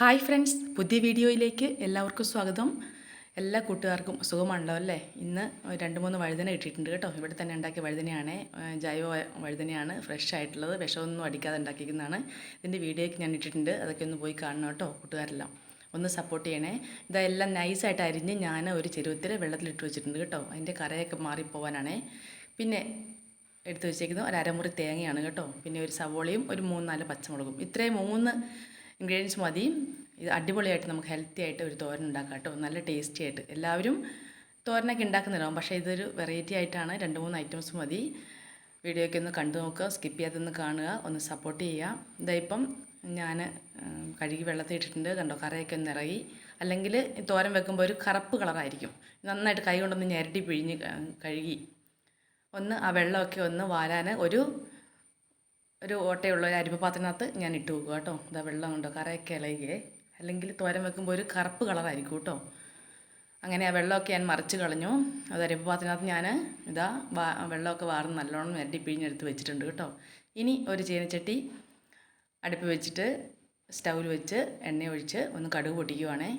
Hi friends പുതിയ വീഡിയോയിലേക്ക് എല്ലാവർക്കും സ്വാഗതം. എല്ലാ കൂട്ടുകാർക്കും സുഖമാണല്ലോ അല്ലേ? ഇന്ന് രണ്ട് മൂന്ന് വഴുതന ഇട്ടിട്ടുണ്ട് കേട്ടോ. ഇവിടെ തന്നെ ഉണ്ടാക്കിയ വഴുതനയാണ്. ജൈവ വഴുതനയാണ്. ഫ്രഷ് ആയിട്ടുള്ളത്. വിഷമൊന്നും അടിക്കാതെ ഉണ്ടാക്കിയിരിക്കുന്നതാണ് ഇതിന്റെ വീഡിയോയ്ക്ക് ഞാൻ ഇട്ടിട്ടുണ്ട്. അതൊക്കെ ഒന്ന് പോയി കാണണം കേട്ടോ കൂട്ടുകാരെല്ലാം. ഒന്ന് സപ്പോർട്ട് ചെയ്യണേ. ഇതെല്ലാം നൈസായിട്ട് അരിഞ്ഞ് ഞാൻ ഒരു ചെരുവത്തിൽ വെള്ളത്തിലിട്ട് വെച്ചിട്ടുണ്ട് കേട്ടോ. അതിന്റെ കറയൊക്കെ മാറിപ്പോവാനാണേ. പിന്നെ എടുത്തു വെച്ചേക്കുന്നത് ഒരു അരമുറി തേങ്ങയാണ് കേട്ടോ. പിന്നെ ഒരു സവോളയും ഒരു മൂന്ന് നാല് പച്ചമുളകും. ഇത്രയും മൂന്ന് ഇൻഗ്രീഡിയൻസ് മതി. ഇത് അടിപൊളിയായിട്ട് നമുക്ക് ഹെൽത്തി ആയിട്ട് ഒരു തോരൻ ഉണ്ടാക്കാം കേട്ടോ. നല്ല ടേസ്റ്റി ആയിട്ട്. എല്ലാവരും തോരനൊക്കെ ഉണ്ടാക്കുന്നുണ്ടാവും. പക്ഷേ ഇതൊരു വെറൈറ്റി ആയിട്ടാണ്. രണ്ട് മൂന്ന് ഐറ്റംസ് മതി. വീഡിയോയ്ക്ക് ഒന്ന് കണ്ടു നോക്കുക. സ്കിപ്പ് ചെയ്യാതൊന്ന് കാണുക. ഒന്ന് സപ്പോർട്ട് ചെയ്യുക. ഇതായിപ്പം ഞാൻ കഴുകി വെള്ളത്തിൽ ഇട്ടിട്ടുണ്ട്. കണ്ടോ? കറയൊക്കെ ഒന്ന് ഇറങ്ങി. അല്ലെങ്കിൽ തോരൻ വെക്കുമ്പോൾ ഒരു കറുപ്പ് കളറായിരിക്കും നന്നായിട്ട് കൈ കൊണ്ടൊന്ന് ഞെരടി പിഴിഞ്ഞ് കഴുകി. ഒന്ന് ആ വെള്ളമൊക്കെ ഒന്ന് വാരാൻ ഒരു ഒരു ഓട്ടയുള്ള ഒരു അരിപ്പ പാത്രത്തിനകത്ത് ഞാൻ ഇട്ട് വെക്കുക കേട്ടോ. ഇതാ വെള്ളം ഉണ്ടോ? കറയൊക്കെ ഇളകിയേ അല്ലെങ്കിൽ തോരൻ വെക്കുമ്പോൾ ഒരു കറുപ്പ് കളറായിരിക്കും കേട്ടോ. അങ്ങനെ ആ വെള്ളമൊക്കെ ഞാൻ മറിച്ച് കളഞ്ഞു. അത് അരിപ്പ പാത്രത്തിനകത്ത് ഞാൻ ഇതാ വാ വെള്ളമൊക്കെ വാർന്ന് നല്ലോണം ഇരട്ടി പിഴിഞ്ഞെടുത്ത് വെച്ചിട്ടുണ്ട് കേട്ടോ. ഇനി ഒരു ചീനച്ചട്ടി അടുപ്പ് വെച്ചിട്ട് സ്റ്റൗവിൽ വെച്ച് എണ്ണ ഒഴിച്ച് ഒന്ന് കടുക് പൊട്ടിക്കുവാണേ.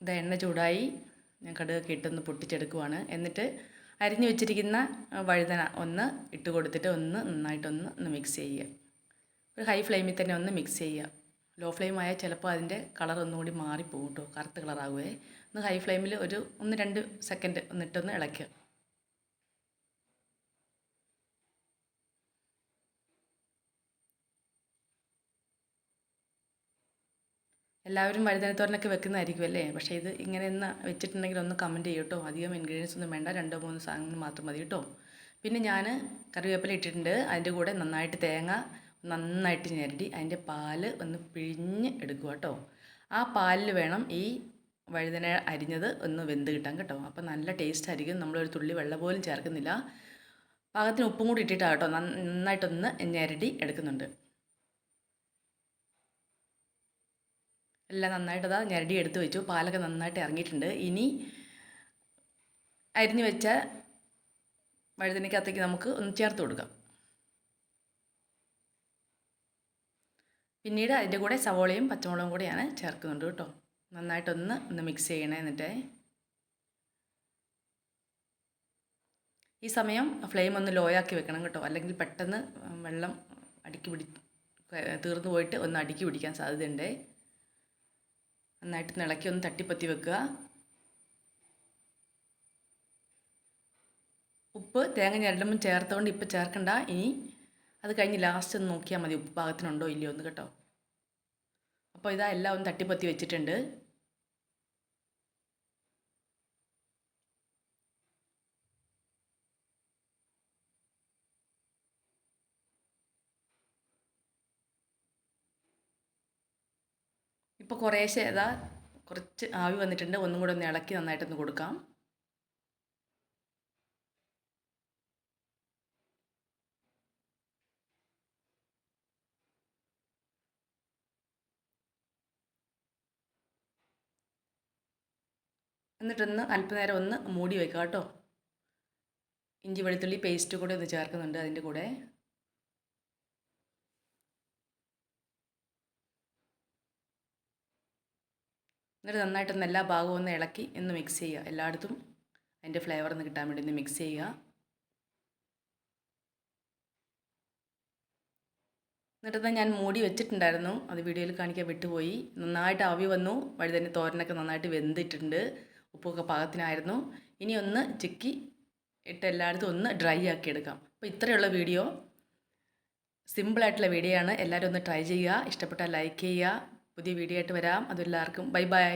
ഇത് എണ്ണ ചൂടായി. ഞാൻ കടുകൊക്കെ ഇട്ടൊന്ന് പൊട്ടിച്ചെടുക്കുവാണ്. എന്നിട്ട് അരിഞ്ഞു വെച്ചിരിക്കുന്ന വഴുതന ഒന്ന് ഇട്ട് കൊടുത്തിട്ട് ഒന്ന് നന്നായിട്ടൊന്ന് ഒന്ന് മിക്സ് ചെയ്യുക. ഒരു ഹൈ ഫ്ലെയിമിൽ തന്നെ ഒന്ന് മിക്സ് ചെയ്യുക. ലോ ഫ്ലെയിം ആയാൽ ചിലപ്പോൾ അതിന്റെ കളർ ഒന്നുകൂടി മാറിപ്പോകും കേട്ടോ കറുത്ത കളറാകുമേ ഒന്ന് ഹൈ ഫ്ലെയിമിൽ ഒരു ഒന്ന് രണ്ട് സെക്കൻഡ് ഒന്നിട്ടൊന്ന് ഇളക്കുക. എല്ലാവരും വഴുതനത്തോരനൊക്കെ വെക്കുന്നതായിരിക്കും അല്ലേ? പക്ഷേ ഇത് ഇങ്ങനെ ഒന്ന് വെച്ചിട്ടുണ്ടെങ്കിൽ ഒന്ന് കമന്റ് ചെയ്യും കേട്ടോ. അധികം ഇൻഗ്രീഡിയൻസ് ഒന്നും വേണ്ട. രണ്ടോ മൂന്ന് സാധനങ്ങൾ മാത്രം മതി കേട്ടോ. പിന്നെ ഞാൻ കറിവേപ്പില ഇട്ടിട്ടുണ്ട്. അതിന്റെ കൂടെ നന്നായിട്ട് തേങ്ങ നന്നായിട്ട് ഞെരടി അതിന്റെ പാൽ ഒന്ന് പിഴിഞ്ഞ് എടുക്കുക കേട്ടോ. ആ പാലിൽ വേണം ഈ വഴുതന അരിഞ്ഞത് ഒന്ന് വെന്ത് കിട്ടാൻ കേട്ടോ. അപ്പോൾ നല്ല ടേസ്റ്റ് ആയിരിക്കും. നമ്മളൊരു തുള്ളി വെള്ളം പോലും ചേർക്കുന്നില്ല. പാകത്തിന് ഉപ്പും കൂടി ഇട്ടിട്ടാണ് കേട്ടോ. നന്നായിട്ടൊന്ന് ഞെരടി എടുക്കുന്നുണ്ട്. എല്ലാം നന്നായിട്ട് അതാ ഞരടി എടുത്ത് വെച്ചു. പാലൊക്കെ നന്നായിട്ട് ഇറങ്ങിയിട്ടുണ്ട്. ഇനി അരിഞ്ഞു വെച്ച വഴുതനക്കകത്തേക്ക് നമുക്ക് ഒന്ന് ചേർത്ത് കൊടുക്കാം. പിന്നീട് അതിന്റെ കൂടെ സവോളയും പച്ചമുളകും കൂടെയാണ് ചേർക്കുന്നുണ്ട് കേട്ടോ. നന്നായിട്ടൊന്ന് ഒന്ന് മിക്സ് ചെയ്യണേ എന്നിട്ട്. ഈ സമയം ഫ്ലെയിം ഒന്ന് ലോ ആക്കി വെക്കണം കേട്ടോ. അല്ലെങ്കിൽ പെട്ടെന്ന് വെള്ളം അടുക്കി പിടി തീർന്നു പോയിട്ട് ഒന്ന് അടുക്കി പിടിക്കാൻ സാധ്യതയുണ്ട്. നന്നായിട്ട് നിളക്കി ഒന്ന് തട്ടിപ്പത്തി വെക്കുക. ഉപ്പ് തേങ്ങ ഞരടുമ്പം ചേർത്തുകൊണ്ട് ഇപ്പം ചേർക്കണ്ട. ഇനി അത് കഴിഞ്ഞ് ലാസ്റ്റ് ഒന്ന് നോക്കിയാൽ മതി. ഉപ്പ് പാകത്തിനുണ്ടോ ഇല്ലയോ എന്ന് കേട്ടോ. അപ്പോൾ ഇതാ എല്ലാം ഒന്ന് തട്ടിപ്പത്തി വെച്ചിട്ടുണ്ട്. ഇപ്പോൾ കുറേശ്ശെ ഏതാ കുറച്ച് ആവി വന്നിട്ടുണ്ട്. ഒന്നും കൂടെ ഒന്ന് ഇളക്കി നന്നായിട്ടൊന്ന് കൊടുക്കാം. എന്നിട്ടൊന്ന് അല്പനേരം ഒന്ന് മൂടി വയ്ക്കാം കേട്ടോ. ഇഞ്ചി വെളുത്തുള്ളി പേസ്റ്റ് കൂടെ ഒന്ന് ചേർക്കുന്നുണ്ട് അതിന്റെ കൂടെ. എന്നിട്ട് നന്നായിട്ടൊന്ന് എല്ലാ ഭാഗവും ഒന്ന് ഇളക്കി ഒന്ന് മിക്സ് ചെയ്യുക. എല്ലായിടത്തും അതിന്റെ ഫ്ലേവർ ഒന്ന് കിട്ടാൻ വേണ്ടി ഒന്ന് മിക്സ് ചെയ്യുക. എന്നിട്ട് ഞാൻ മൂടി വെച്ചിട്ടുണ്ടായിരുന്നു. അത് വീഡിയോയിൽ കാണിക്കാൻ വിട്ടുപോയി. നന്നായിട്ട് ആവി വന്നു. വഴി തന്നെ തോരനൊക്കെ നന്നായിട്ട് വെന്തിട്ടുണ്ട്. ഉപ്പൊക്കെ പാകത്തിനായിരുന്നു. ഇനി ഒന്ന് ചിക്കി ഇട്ട് എല്ലായിടത്തും ഒന്ന് ഡ്രൈ ആക്കി എടുക്കാം. അപ്പോൾ ഇത്രയുള്ള വീഡിയോ. സിമ്പിളായിട്ടുള്ള വീഡിയോ ആണ്. എല്ലാവരും ഒന്ന് ട്രൈ ചെയ്യുക. ഇഷ്ടപ്പെട്ടാൽ ലൈക്ക് ചെയ്യുക. പുതിയ വീഡിയോ ആയിട്ട് വരാം. അതെല്ലാവർക്കും ബൈ ബൈ.